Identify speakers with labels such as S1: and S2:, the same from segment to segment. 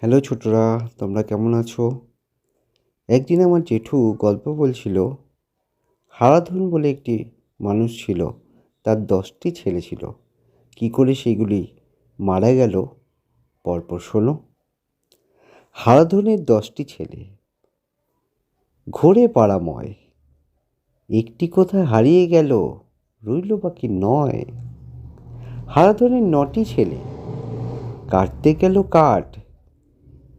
S1: Hello ছোটরা, তোমরা কেমন আছো? একদিন আমার জেঠু গল্প বলছিল, হারাধন বলে একটি মানুষ ছিল, তার দশটি ছেলে ছিল। কি করে সেগুলি মারা গেল? পরপর শোনো। হারাধনের দশটি ছেলে। ঘোরে পাড়াময়, একটি কোথায় হারিয়ে গেল, রইল বাকি নয়। হারাধনের নটি ছেলে। কাটতে গেল কাঠ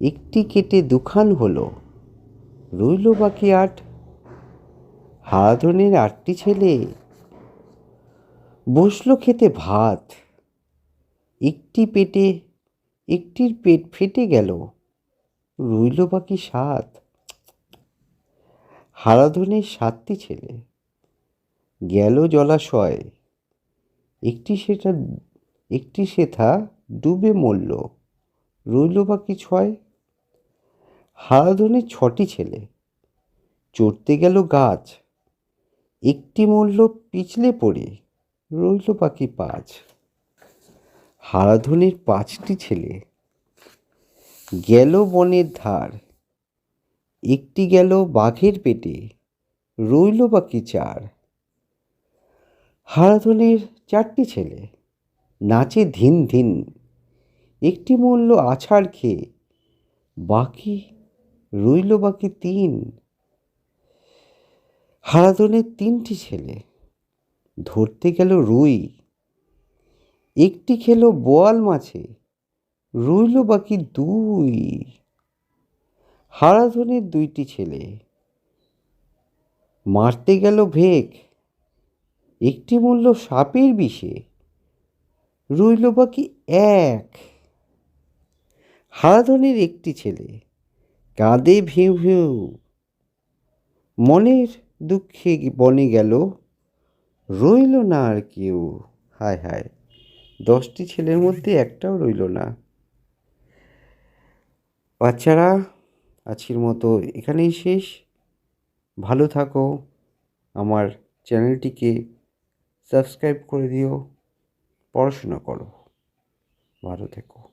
S1: একটি কেটে দুখান হলো। রইল বাকি আট। হারাধনের আটটি ছেলে। বসল খেতে ভাত। একটি পেটে, একটির পেট ফেটে গেল। রইল বাকি সাত। হারাধনের সাতটি ছেলে। গেল জলাশয়। একটি সেটা, একটি সেথা ডুবে মরল। রইল বাকি ছয়। হারাধনের ছটি ছেলে। চড়তে গেল গাছ। একটি মূল্য পিছলে পড়ে রইল পাখি পাঁচ। হারাধনের পাঁচটি ছেলে। গেল বনের ধার। একটি গেল বাঘের পেটে, রইল বাকি চার। হারাধনের চারটি ছেলে। নাচে ধিন ধিন। একটি মূল্য আছাড় খেয়ে বাকি রইল বাকি তিন। হারাধনের তিনটি ছেলে। ধরতে গেল রুই। একটি খেলো বোয়াল মাছে। রইল বাকি দুই। হারাধনের দুইটি ছেলে। মারতে গেল ভেক একটি মূল্য সাপের বিষে। রইল বাকি এক। হারাধনের একটি ছেলে। কাঁদে ভিউ ভিউ। মনের দুঃখে বনে গেল, রইল না আর কেউ। হায় হায়, দশটি ছেলের মধ্যে একটাও রইল না। বাচ্চারা, আজকের মতো এখানেই শেষ। ভালো থাকো, আমার চ্যানেলটিকে সাবস্ক্রাইব করে দিও। পড়াশোনা করো। ভালো থেকো।